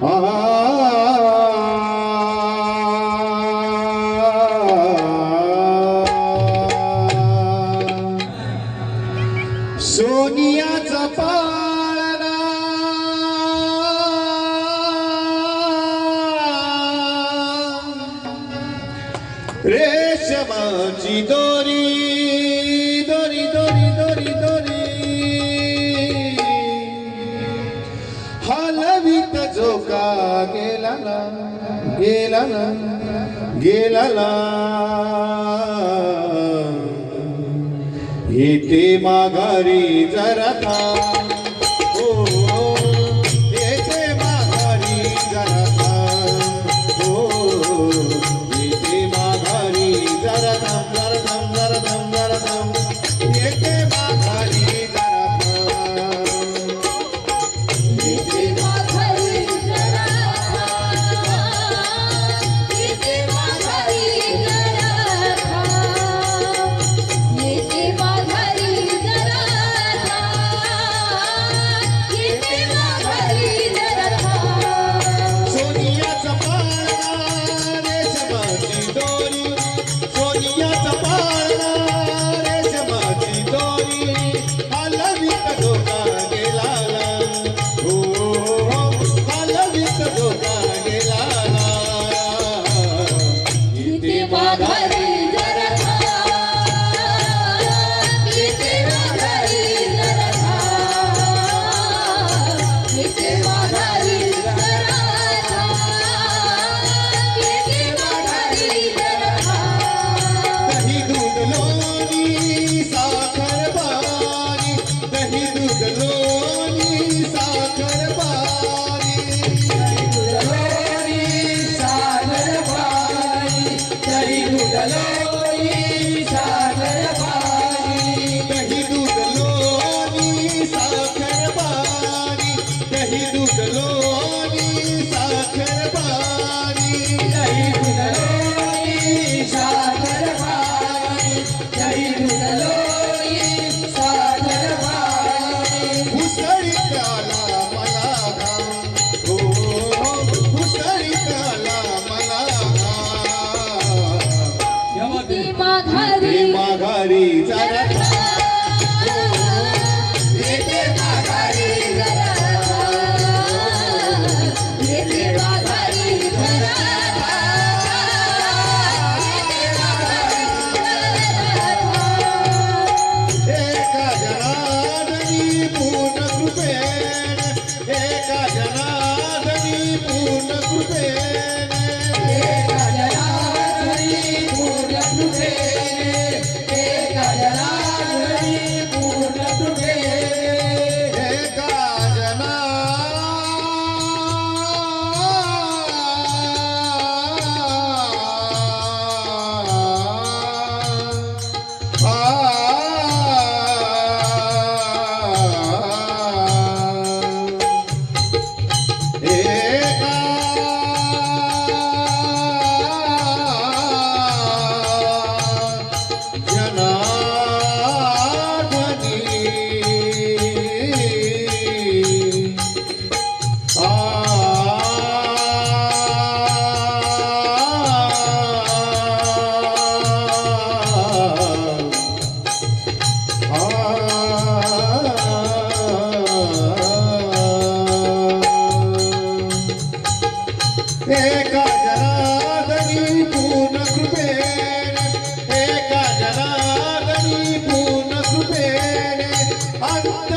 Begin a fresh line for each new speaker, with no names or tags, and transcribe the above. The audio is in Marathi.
सोनियाचा पाळणा. रेशमाची दोरी. चौका गेला ना गेला ना गेला ना. येते माघारी जरा ओ हो, हो, येते माघारी जरा 나 উঠে I'm